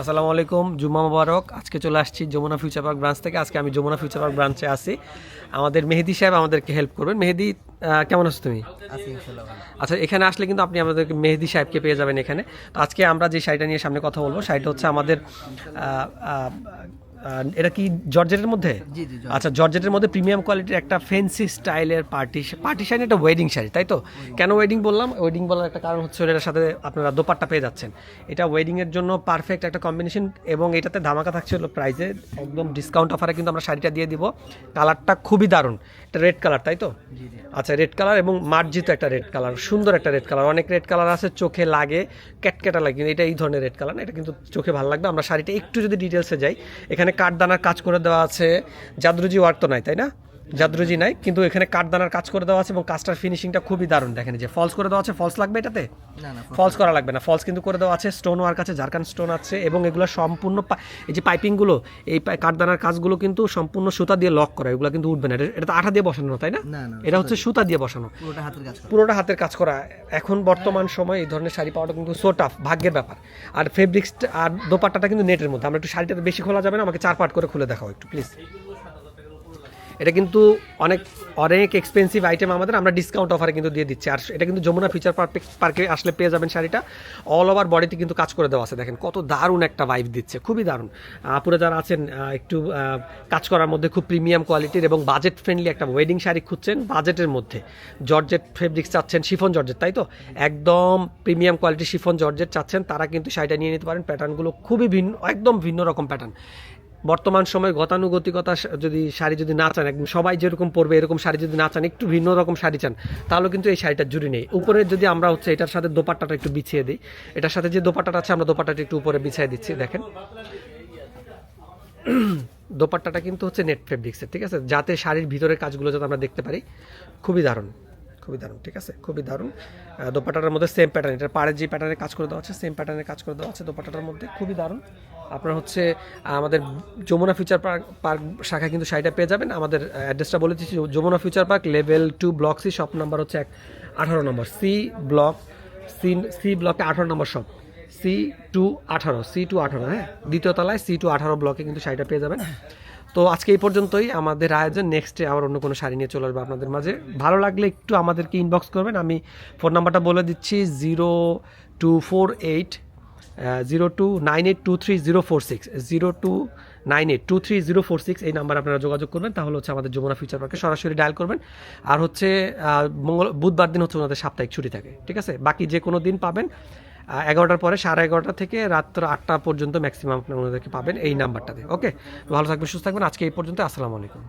আসসালামু আলাইকুম জুম্মা মুবারক। আজকে চলে আসছি যমুনা ফিউচার পার্ক ব্রাঞ্চ থেকে। আজকে আমি যমুনা ফিউচার পার্ক ব্রাঞ্চে আসি আমাদের মেহেদি সাহেব আমাদেরকে হেল্প করবেন। মেহেদি কেমন আছো তুমি? আচ্ছা এখানে আসলে কিন্তু আপনি আমাদেরকে মেহেদি সাহেবকে পেয়ে যাবেন এখানে। তো আজকে আমরা যে শাড়িটা নিয়ে সামনে কথা বলব শাড়িটা হচ্ছে আমাদের এটা কি জর্জেটের মধ্যে। আচ্ছা জর্জেটের মধ্যে প্রিমিয়াম কোয়ালিটির একটা ফ্যান্সি স্টাইলের পার্টি পার্টি শাড়ি একটা ওয়েডিং শাড়ি তাই তো? কেন ওয়েডিং বললাম? ওয়েডিং বলার একটা কারণ হচ্ছে এটার সাথে আপনারা দোপাট্টা পেয়ে যাচ্ছেন। এটা ওয়েডিংয়ের জন্য পারফেক্ট একটা কম্বিনেশন এবং এটাতে ধামাকা থাকছে হলো প্রাইসে একদম ডিসকাউন্ট অফারে কিন্তু আমরা শাড়িটা দিয়ে দিব। কালারটা খুবই দারুণ। এটা রেড কালার তাই তো? আচ্ছা রেড কালার এবং মার্জিত একটা রেড কালার সুন্দর একটা রেড কালার অনেক রেড কালার আছে চোখে লাগে ক্যাটক্যাটা লাগে কিন্তু এটা এই ধরনের রেড কালার না এটা কিন্তু চোখে ভালো লাগবে। আমরা শাড়িটা একটু যদি ডিটেলসে যাই এখানে কাঠদানার কাজ করে দেওয়া আছে। জাদরুজি ওয়ার্ক তো নাই তাই না? জাদরুজি নাই কিন্তু এখানে কাঠদানার কাজ করে দেওয়া আছে এবং কাজটার ফিনিশিংটা খুবই দারুণ। দেখেন যে ফলস করে দেওয়া আছে ফলস লাগবে এটাতে? ফলস করা লাগবে না। ফলস কিন্তু করে দেওয়া আছে স্টোন ওয়ার্ক আছে ঝাড়খান স্টোন আছে এবং এগুলো সম্পূর্ণ এই যে পাইপিংগুলো এই কাঠদানার কাজগুলো কিন্তু সম্পূর্ণ সুতা দিয়ে লক করা এগুলো কিন্তু উঠবে না। এটা- এটা তো আঠা দিয়ে বসানো তাই না? এটা হচ্ছে সুতা দিয়ে বসানো। পুরোটা হাতের কাজ করা। পুরোটা হাতের কাজ করা। এখন বর্তমান সময় এই ধরনের শাড়ি পাওয়াটা কিন্তু সো টাফ ভাগ্যের ব্যাপার। আর ফেব্রিক্স আর দোপাট্টাটা কিন্তু নেটের মধ্যে। আমরা একটু শাড়িটা বেশি খোলা যাবে না? আমাকে চার পার্ট করে খুলে দেখাও একটু প্লিজ এটা কিন্তু অনেক অনেক এক্সপেন্সিভ আইটেম আমাদের, আমরা ডিসকাউন্ট অফারে কিন্তু দিয়ে দিচ্ছি। আর এটা কিন্তু যমুনা ফিচার পার্কে পার্কে আসলে পেয়ে যাবেন শাড়িটা। অল ওভার বডিতে কিন্তু কাজ করে দেওয়া আছে, দেখেন। কত দারুণ একটা ভাইব দিচ্ছে, খুবই দারুণ। আপুরে যারা আছেন একটু কাজ করার মধ্যে খুব প্রিমিয়াম কোয়ালিটির এবং বাজেট ফ্রেন্ডলি একটা ওয়েডিং শাড়ি খুঁজছেন বাজেটের মধ্যে। জর্জেট ফেব্রিক্স চাচ্ছেন শিফন জর্জেট তাই তো? একদম প্রিমিয়াম কোয়ালিটির শিফন জর্জেট চাচ্ছেন, তারা কিন্তু শাড়িটা নিয়ে নিতে পারেন। প্যাটার্নগুলো খুবই ভিন্ন, একদম ভিন্ন রকম প্যাটার্ন বর্তমান সময়ে গতানুগতিকতা যদি শাড়ি যদি না চান, একদম সবাই যেরকম পরবে, এরকম শাড়ি যদি না চান, একটু ভিন্ন রকম শাড়ি চান তাহলে কিন্তু এই শাড়িটা জুড়ি নেই। উপরে যদি আমরা হচ্ছে এটার সাথে দোপাট্টাটা একটু বিছিয়ে দিই, এটার সাথে যে দোপাট্টাটা আছে, আমরা দোপাট্টাটা একটু উপরে বিছিয়ে দিচ্ছি, দেখেন। দোপাট্টাটা কিন্তু হচ্ছে নেট ফেব্রিক্সের, ঠিক আছে? যাতে শাড়ির ভিতরের কাজগুলো যাতে আমরা দেখতে পারি, খুবই দারুণ। খুবই দারুণ ঠিক আছে? খুবই দারুণ। আহ, দোপাট্টাটার মধ্যে সেম প্যাটার্ন এটা পাড়ের যে প্যাটার্নের কাজ করে দেওয়া আছে সেম প্যাটার্নের কাজ করে দেওয়া আছে দোপাট্টাটার মধ্যে খুবই দারুণ। আপনার হচ্ছে আমাদের যমুনা ফিউচার পার্ক পার্ক শাখায় কিন্তু শাড়িটা পেয়ে যাবেন। আমাদের অ্যাড্রেসটা বলে দিচ্ছি Jamuna future park level two block C shop number হচ্ছে এক আঠারো নম্বর সি ব্লক সি সি ব্লকে আঠারো নম্বর শপ সি টু আঠারো সি টু আঠারো হ্যাঁ? দ্বিতীয় তলায় সি টু আঠারো ব্লকে কিন্তু শাড়িটা পেয়ে যাবেন। তো আজকে এই পর্যন্তই। আমাদের আয়োজন নেক্সটে আবার অন্য কোনো শাড়ি নিয়ে চলে আসবে আপনাদের মাঝে। ভালো লাগলে একটু আমাদেরকে ইনবক্স করবেন। আমি ফোন নাম্বারটা বলে দিচ্ছি zero two four eight zero two nine eight two three zero four six zero two nine eight two three zero four six এই নাম্বার আপনারা যোগাযোগ করবেন। তাহলে হচ্ছে আমাদের যমুনা ফিউচার পার্কে সরাসরি ডায়াল করবেন। আর হচ্ছে মঙ্গল বুধবার দিন হচ্ছে ওনাদের সাপ্তাহিক ছুটি থাকে, ঠিক আছে? বাকি যে কোনো দিন পাবেন। এগারোটার পরে সাড়ে এগারোটা থেকে রাত্র আটটা পর্যন্ত ম্যাক্সিমাম আপনারা ওনাদেরকে পাবেন এই নাম্বারটাতে ওকে ভালো থাকবেন, সুস্থ থাকবেন, আজকে এই পর্যন্ত আসসালামু আলাইকুম।